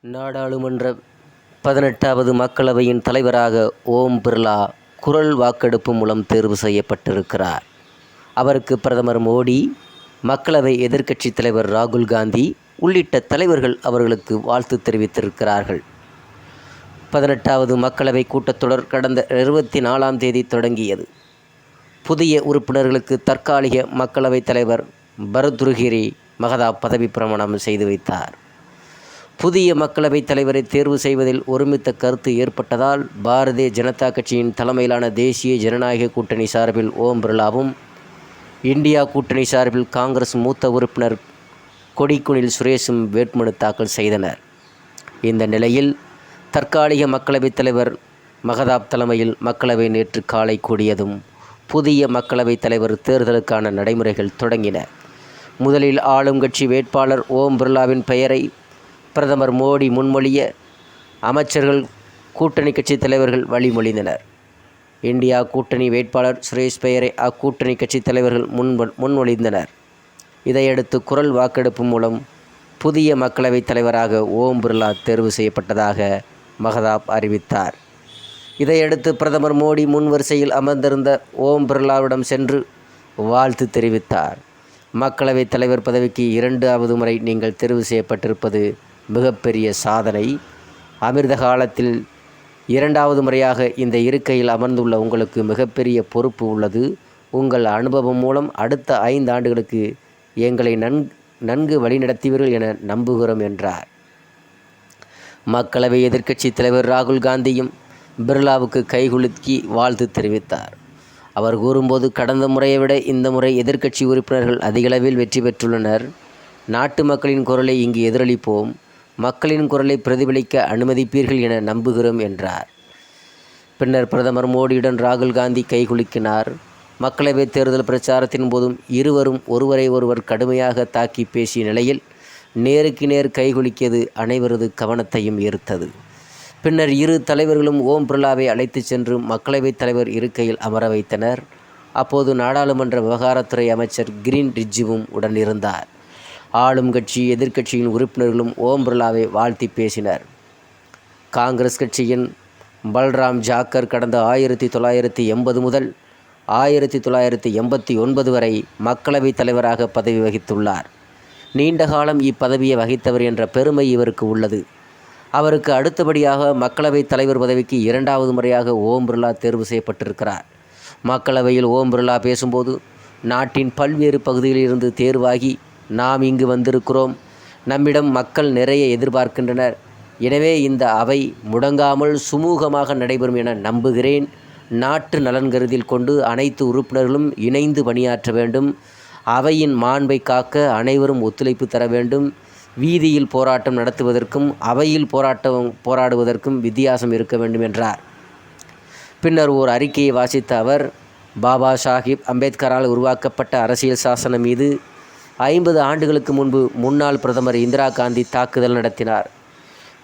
நாடாளுமன்ற பதினெட்டாவது மக்களவையின் தலைவராக ஓம் பிர்லா குரல் வாக்கெடுப்பு மூலம் தேர்வு செய்யப்பட்டிருக்கிறார். அவருக்கு பிரதமர் மோடி மக்களவை எதிர்க்கட்சித் தலைவர் ராகுல் காந்தி உள்ளிட்ட தலைவர்கள் அவர்களுக்கு வாழ்த்து தெரிவித்திருக்கிறார்கள். பதினெட்டாவது மக்களவை கூட்டத்தொடர் கடந்த இருபத்தி நாலாம் தேதி தொடங்கியது. புதிய உறுப்பினர்களுக்கு தற்காலிக மக்களவைத் தலைவர் பரதுருகிரி மகதா பதவி பிரமாணம் செய்து வைத்தார். புதிய மக்களவைத் தலைவரை தேர்வு செய்வதில் ஒருமித்த கருத்து ஏற்பட்டதால் பாரதிய ஜனதா கட்சியின் தலைமையிலான தேசிய ஜனநாயக கூட்டணி சார்பில் ஓம் பிர்லாவும் இந்தியா கூட்டணி சார்பில் காங்கிரஸ் மூத்த உறுப்பினர் கொடிக்குனில் சுரேஷும் வேட்புமனு தாக்கல் செய்தனர். இந்த நிலையில் தற்காலிக மக்களவைத் தலைவர் மகதாப் தலைமையில் மக்களவை நேற்று காலை கூடியதும் புதிய மக்களவைத் தலைவர் தேர்தலுக்கான நடைமுறைகள் தொடங்கின. முதலில் ஆளும் கட்சி வேட்பாளர் ஓம் பிர்லாவின் பெயரை பிரதமர் மோடி முன்மொழிய அமைச்சர்கள் கூட்டணி கட்சி தலைவர்கள் வழிமொழிந்தனர். இந்தியா கூட்டணி வேட்பாளர் சுரேஷ் பெயரை அக்கூட்டணி கட்சி தலைவர்கள் முன் முன்மொழிந்தனர். இதையடுத்து குரல் வாக்கெடுப்பு மூலம் புதிய மக்களவைத் தலைவராக ஓம் பிர்லா தேர்வு செய்யப்பட்டதாக மகதாப் அறிவித்தார். இதையடுத்து பிரதமர் மோடி முன் வரிசையில் அமர்ந்திருந்த ஓம் பிர்லாவிடம் சென்று வாழ்த்து தெரிவித்தார். மக்களவைத் தலைவர் பதவிக்கு இரண்டாவது முறை நீங்கள் தெரிவு செய்யப்பட்டிருப்பது மிகப்பெரிய சாதனை. அமிர்த காலத்தில் இரண்டாவது முறையாக இந்த இருக்கையில் அமர்ந்துள்ள உங்களுக்கு மிகப்பெரிய பொறுப்பு உள்ளது. உங்கள் அனுபவம் மூலம் அடுத்த ஐந்து ஆண்டுகளுக்கு எங்களை நன் நன்கு வழிநடத்துவீர்கள் என நம்புகிறோம் என்றார். மக்களவை எதிர்க்கட்சித் தலைவர் ராகுல் காந்தியும் பிர்லாவுக்கு கைகுலுக்கி வாழ்த்து தெரிவித்தார். அவர் கூறும்போது கடந்த முறையை விட இந்த முறை எதிர்க்கட்சி உறுப்பினர்கள் அதிகளவில் வெற்றி பெற்றுள்ளனர். நாட்டு மக்களின் குரலை இங்கு எதிரொலிப்போம். மக்களின் குரலை பிரதிபலிக்க அனுமதிப்பீர்கள் என நம்புகிறோம் என்றார். பின்னர் பிரதமர் மோடியுடன் ராகுல் காந்தி கைகுலுக்கினார் மக்களவைத் தேர்தல் பிரச்சாரத்தின் போதும் இருவரும் ஒருவரை ஒருவர் கடுமையாக தாக்கி பேசிய நிலையில் நேருக்கு நேர் கைகுலுக்கியது அனைவரது கவனத்தையும் ஈர்த்தது. பின்னர் இரு தலைவர்களும் ஓம் பிர்லாவை அழைத்துச் சென்று மக்களவைத் தலைவர் இருக்கையில் அமர வைத்தனர். அப்போது நாடாளுமன்ற விவகாரத்துறை அமைச்சர் கிரீன் ரிஜ்ஜுவும் உடன் இருந்தார் ஆளும் கட்சி எதிர்க்கட்சியின் உறுப்பினர்களும் ஓம் பிர்லாவை வாழ்த்தி பேசினர். காங்கிரஸ் கட்சியின் பல்ராம் ஜாக்கர் கடந்த ஆயிரத்தி தொள்ளாயிரத்தி எண்பது முதல் ஆயிரத்தி தொள்ளாயிரத்தி எண்பத்தி ஒன்பது வரை மக்களவைத் தலைவராக பதவி வகித்துள்ளார். நீண்ட காலம் இப்பதவியை வகித்தவர் என்ற பெருமை இவருக்கு உள்ளது. அவருக்கு அடுத்தபடியாக மக்களவைத் தலைவர் பதவிக்கு இரண்டாவது முறையாக ஓம் பிர்லா தேர்வு செய்யப்பட்டிருக்கிறார். மக்களவையில் ஓம் பிர்லா பேசும்போது நாட்டின் பல்வேறு பகுதிகளிலிருந்து தேர்வாகி நாம் இங்கு வந்திருக்கிறோம். நம்மிடம் மக்கள் நிறைய எதிர்பார்க்கின்றனர். எனவே இந்த அவை முடங்காமல் சுமூகமாக நடைபெறும் என நம்புகிறேன். நாட்டு நலன் கருதில் கொண்டு அனைத்து உறுப்பினர்களும் இணைந்து பணியாற்ற வேண்டும். அவையின் மாண்பை காக்க அனைவரும் ஒத்துழைப்பு தர வேண்டும். வீதியில் போராட்டம் நடத்துவதற்கும் அவையில் போராட்டம் போராடுவதற்கும் வித்தியாசம் இருக்க வேண்டும் என்றார். பின்னர் ஓர் அறிக்கையை வாசித்த அவர் பாபா சாஹிப் அம்பேத்கரால் உருவாக்கப்பட்ட அரசியல் சாசனம் மீது ஐம்பது ஆண்டுகளுக்கு முன்பு முன்னாள் பிரதமர் இந்திரா காந்தி தாக்குதல் நடத்தினார்.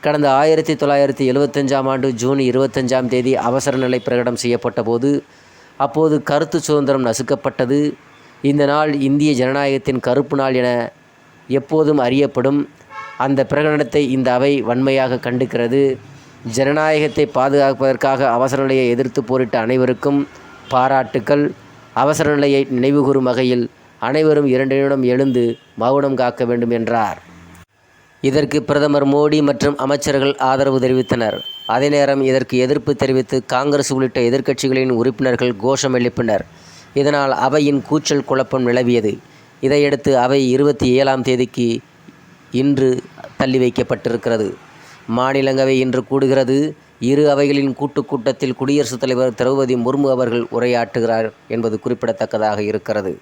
கடந்த ஆயிரத்தி தொள்ளாயிரத்தி எழுபத்தஞ்சாம் ஆண்டு ஜூன் இருபத்தஞ்சாம் தேதி அவசர நிலை பிரகடனம் செய்யப்பட்ட போது அப்போது கருத்து சுதந்திரம் நசுக்கப்பட்டது. இந்த நாள் இந்திய ஜனநாயகத்தின் கருப்பு நாள் என எப்போதும் அறியப்படும். அந்த பிரகடனத்தை இந்த அவை வன்மையாக கண்டுக்கிறது. ஜனநாயகத்தை பாதுகாப்பதற்காக அவசர நிலையை எதிர்த்து போரிட்ட அனைவருக்கும் பாராட்டுக்கள். அவசர நிலையை நினைவுகூறும் வகையில் அனைவரும் இரண்டு நிமிடம் எழுந்து மௌனம் காக்க வேண்டும் என்றார். இதற்கு பிரதமர் மோடி மற்றும் அமைச்சர்கள் ஆதரவு தெரிவித்தனர். அதே நேரம் இதற்கு எதிர்ப்பு தெரிவித்து காங்கிரஸ் உள்ளிட்ட எதிர்க்கட்சிகளின் உறுப்பினர்கள் கோஷம் எழுப்பினர். இதனால் அவையின் கூச்சல் குழப்பம் நிலவியது. இதையடுத்து அவை இருபத்தி ஏழாம் தேதிக்கு இன்று தள்ளி வைக்கப்பட்டிருக்கிறது. மாநிலங்களவை இன்று கூடுகிறது. இரு அவைகளின் கூட்டுக் கூட்டத்தில் குடியரசுத் தலைவர் திரௌபதி முர்மு அவர்கள் உரையாற்றுகிறார் என்பது குறிப்பிடத்தக்கதாக இருக்கிறது.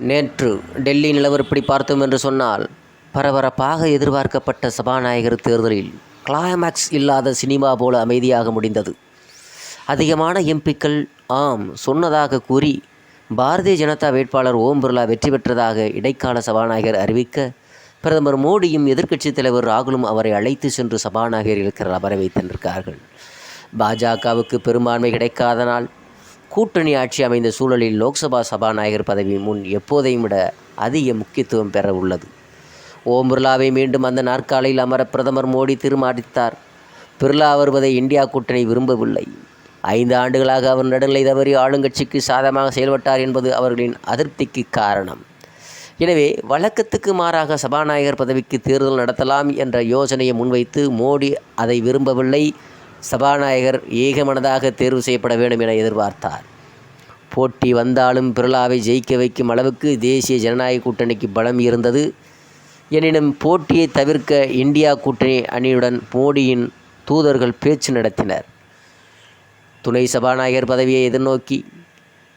நேற்று டெல்லி நிலவரப்படி பார்த்தோம் என்று சொன்னால் பரபரப்பாக எதிர்பார்க்கப்பட்ட சபாநாயகர் தேர்தலில் கிளைமேக்ஸ் இல்லாத சினிமா போல அமைதியாக முடிந்தது. அதிகமான எம்பிக்கள் ஆம் சொன்னதாக கூறி பாரதிய ஜனதா வேட்பாளர் ஓம் பிர்லா வெற்றி பெற்றதாக இடைக்கால சபாநாயகர் அறிவிக்க பிரதமர் மோடியும் எதிர்க்கட்சித் தலைவர் ராகுலும் அவரை அழைத்து சென்று சபாநாயகர் இருக்கிற அமர வைத்திருக்கிறார்கள் பாஜகவுக்கு பெரும்பான்மை கிடைக்காதனால் கூட்டணி ஆட்சி அமைந்த சூழலில் லோக்சபா சபாநாயகர் பதவி முன் எப்போதையும் விட அதிக முக்கியத்துவம் பெற உள்ளது. ஓம் பிர்லாவை மீண்டும் அந்த நாற்காலியில் அமர பிரதமர் மோடி தீர்மானித்தார். பிர்லா வருவதை இந்தியா கூட்டணி விரும்பவில்லை. ஐந்து ஆண்டுகளாக அவர் நடுநிலை தவறி ஆளுங்கட்சிக்கு சாதகமாக செயல்பட்டார் என்பது அவர்களின் அதிருப்திக்கு காரணம். எனவே வழக்கத்துக்கு மாறாக சபாநாயகர் பதவிக்கு தேர்தல் நடத்தலாம் என்ற யோசனையை முன்வைத்து மோடி அதை விரும்பவில்லை. சபாநாயகர் ஏகமனதாக தேர்வு செய்யப்பட வேண்டும் என எதிர்பார்த்தார். போட்டி வந்தாலும் பிர்லாவை ஜெயிக்க வைக்கும் அளவுக்கு தேசிய ஜனநாயக கூட்டணிக்கு பலம் இருந்தது. எனினும் போட்டியை தவிர்க்க இந்தியா கூட்டணி அணியுடன் மோடியின் தூதர்கள் பேச்சு நடத்தினர். துணை சபாநாயகர் பதவியை எதிர்நோக்கி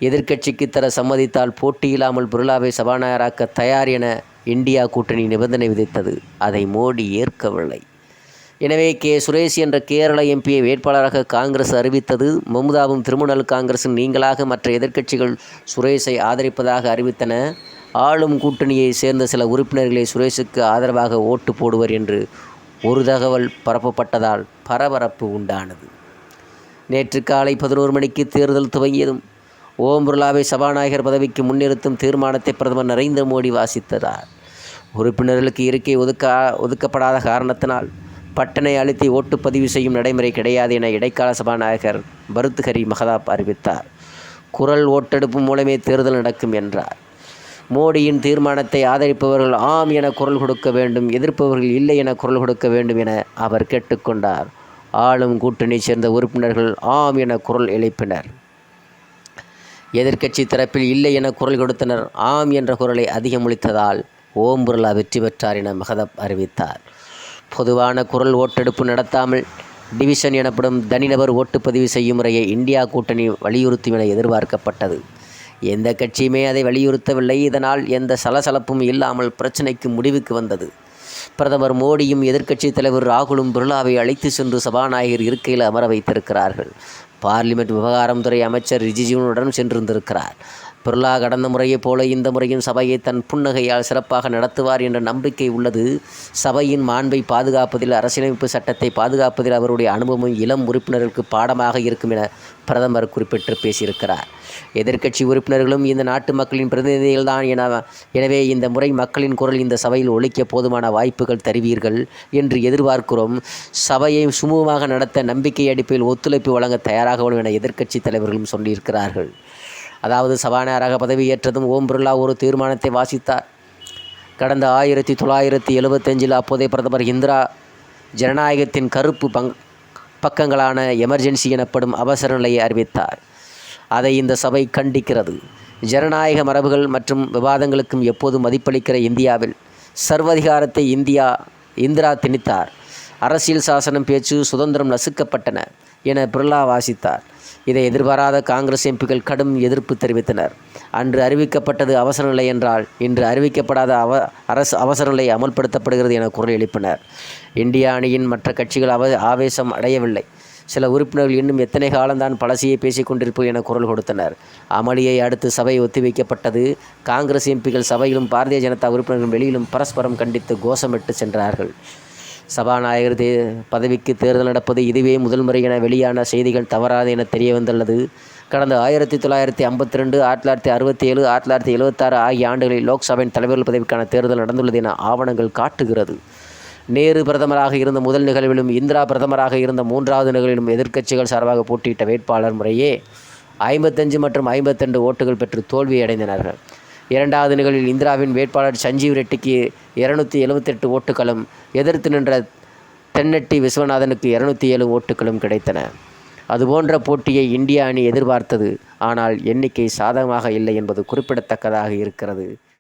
எதிர்க்கட்சிக்கு தர சம்மதித்தால் போட்டியில்லாமல் பிர்லாவை சபாநாயகராக்க தயார் என இந்தியா கூட்டணி நிபந்தனை விதித்தது. அதை மோடி ஏற்கவில்லை. எனவே கே. சுரேஷ் என்ற கேரள எம்பியை வேட்பாளராக காங்கிரஸ் அறிவித்தது. மம்தாவும் திருமணல் காங்கிரசும் நீங்களாக மற்ற எதிர்க்கட்சிகள் சுரேஷை ஆதரிப்பதாக அறிவித்தன. ஆளும் கூட்டணியை சேர்ந்த சில உறுப்பினர்களை சுரேஷுக்கு ஆதரவாக ஓட்டு போடுவர் என்று ஒரு தகவல் பரப்பப்பட்டதால் பரபரப்பு உண்டானது. நேற்று காலை பதினோரு மணிக்கு தேர்தல் துவங்கியதும் ஓம் பிர்லாவை சபாநாயகர் பதவிக்கு முன்னிறுத்தும் தீர்மானத்தை பிரதமர் நரேந்திர மோடி வாசித்ததார் உறுப்பினர்களுக்கு இருக்கை ஒதுக்க ஒதுக்கப்படாத காரணத்தினால் பட்டனை அழுத்தி ஓட்டுப்பதிவு செய்யும் நடைமுறை கிடையாது என இடைக்கால சபாநாயகர் பருத்ஹரி மகதாப் அறிவித்தார். குரல் ஓட்டெடுப்பு மூலமே தேர்தல் நடக்கும் என்றார். மோடியின் தீர்மானத்தை ஆதரிப்பவர்கள் ஆம் என குரல் கொடுக்க வேண்டும் எதிர்ப்பவர்கள் இல்லை என குரல் கொடுக்க வேண்டும் என அவர் கேட்டுக்கொண்டார் ஆளும் கூட்டணி சேர்ந்த உறுப்பினர்கள் ஆம் என குரல் எழுப்பினர். எதிர்க்கட்சி தரப்பில் இல்லை என குரல் கொடுத்தனர் ஆம் என்ற குரலை அதிகமொழித்ததால் ஓம் பிர்லா வெற்றி பெற்றார் என மகதப் அறிவித்தார். பொதுவான குரல் ஓட்டெடுப்பு நடத்தாமல் டிவிஷன் எனப்படும் தனிநபர் ஓட்டுப்பதிவு செய்யும் முறையை இந்தியா கூட்டணி வலியுறுத்தும் என எதிர்பார்க்கப்பட்டது. எந்த கட்சியுமே அதை வலியுறுத்தவில்லை. இதனால் எந்த சலசலப்பும் இல்லாமல் பிரச்சினைக்கு முடிவுக்கு வந்தது. பிரதமர் மோடியும் எதிர்க்கட்சித் தலைவர் ராகுலும் பிர்லாவை அழைத்து சென்று சபாநாயகர் இருக்கையில் அமர வைத்திருக்கிறார்கள். பார்லிமெண்ட் விவகாரம் துறை அமைச்சர் ரிஜிஜுனுடன் சென்றிருந்திருக்கிறார். பிர்லா கடந்த முறையைப் போல இந்த முறையும் சபையை தன் புன்னகையால் சிறப்பாக நடத்துவார் என்ற நம்பிக்கை உள்ளது. சபையின் மாண்பை பாதுகாப்பதில் அரசியலமைப்பு சட்டத்தை பாதுகாப்பதில் அவருடைய அனுபவம் இளம் உறுப்பினர்களுக்கு பாடமாக இருக்கும் என பிரதமர் குறிப்பிட்டு பேசியிருக்கிறார். எதிர்க்கட்சி உறுப்பினர்களும் இந்த நாட்டு மக்களின் பிரதிநிதிகள்தான் என எனவே இந்த முறை மக்களின் குரல் இந்த சபையில் ஒழிக்க போதுமான வாய்ப்புகள் தருவீர்கள் என்று எதிர்பார்க்கிறோம். சபையை சுமூகமாக நடத்த நம்பிக்கை அடிப்படையில் ஒத்துழைப்பு வழங்க தயாராக என எதிர்க்கட்சி தலைவர்களும் சொல்லியிருக்கிறார்கள். அதாவது சபாநாயகராக பதவியேற்றதும் ஓம் பிர்லா ஒரு தீர்மானத்தை வாசித்தார். கடந்த ஆயிரத்தி தொள்ளாயிரத்தி எழுபத்தஞ்சில் அப்போதைய பிரதமர் இந்திரா ஜனநாயகத்தின் கருப்பு பங் பக்கங்களான எமர்ஜென்சி எனப்படும் அவசர நிலையை அறிவித்தார். அதை இந்த சபை கண்டிக்கிறது. ஜனநாயக மரபுகள் மற்றும் விவாதங்களுக்கும் எப்போதும் மதிப்பளிக்கிற இந்தியாவில் சர்வதிகாரத்தை இந்தியா இந்திரா திணித்தார். அரசியல் சாசனம் பேச்சு சுதந்திரம் நசுக்கப்பட்டன என பிர்லா வாசித்தார். இதை எதிர்பாராத காங்கிரஸ் எம்பிக்கள் கடும் எதிர்ப்பு தெரிவித்தனர். அன்று அறிவிக்கப்பட்டது அவசர நிலை என்றால் இன்று அறிவிக்கப்படாத அவ அரசு அவசர நிலை அமல்படுத்தப்படுகிறது என குரல் எழுப்பினர். இந்தியா அணியின் மற்ற கட்சிகள் அவ ஆவேசம் அடையவில்லை. சில உறுப்பினர்கள் இன்னும் எத்தனை காலம்தான் பழசியை பேசிக் கொண்டிருப்போம் என குரல் கொடுத்தனர். அமளியை அடுத்து சபை ஒத்திவைக்கப்பட்டது காங்கிரஸ் எம்பிகள் சபையிலும் பாரதிய ஜனதா உறுப்பினர்கள் வெளியிலும் பரஸ்பரம் கண்டித்து கோஷமிட்டு சென்றார்கள். சபாநாயகர் தே பதவிக்கு தேர்தல் நடப்பது இதுவே முதல் முறை என வெளியான செய்திகள் தவறாது என தெரிய வந்துள்ளது கடந்த ஆயிரத்தி தொள்ளாயிரத்தி ஐம்பத்தி ரெண்டு ஆயிரத்தி தொள்ளாயிரத்தி அறுபத்தி ஏழு ஆயிரத்தி தொள்ளாயிரத்தி எழுபத்தாறு ஆகிய ஆண்டுகளில் லோக்சபையின் தலைவர்கள் பதவிக்கான தேர்தல் நடந்துள்ளது என ஆவணங்கள் காட்டுகிறது. நேரு பிரதமராக இருந்த முதல் நிகழ்விலும் இந்திரா பிரதமராக இருந்த மூன்றாவது நிகழ்விலும் எதிர்க்கட்சிகள் சார்பாக போட்டியிட்ட வேட்பாளர் முறையே ஐம்பத்தஞ்சு மற்றும் ஐம்பத்தெண்டு ஓட்டுகள் பெற்று தோல்வியடைந்தனர்கள். இரண்டாவது நிகழ்வில் இந்திராவின் வேட்பாளர் சஞ்சீவ் ரெட்டிக்கு இருநூத்தி எழுபத்தெட்டு ஓட்டுகளும் எதிர்த்து நின்ற தென்னட்டி விஸ்வநாதனுக்கு இருநூத்தி ஏழு ஓட்டுகளும் கிடைத்தன. அதுபோன்ற போட்டியை இந்திய அணி எதிர்பார்த்தது ஆனால் எண்ணிக்கை சாதகமாக இல்லை என்பது குறிப்பிடத்தக்கதாக இருக்கிறது.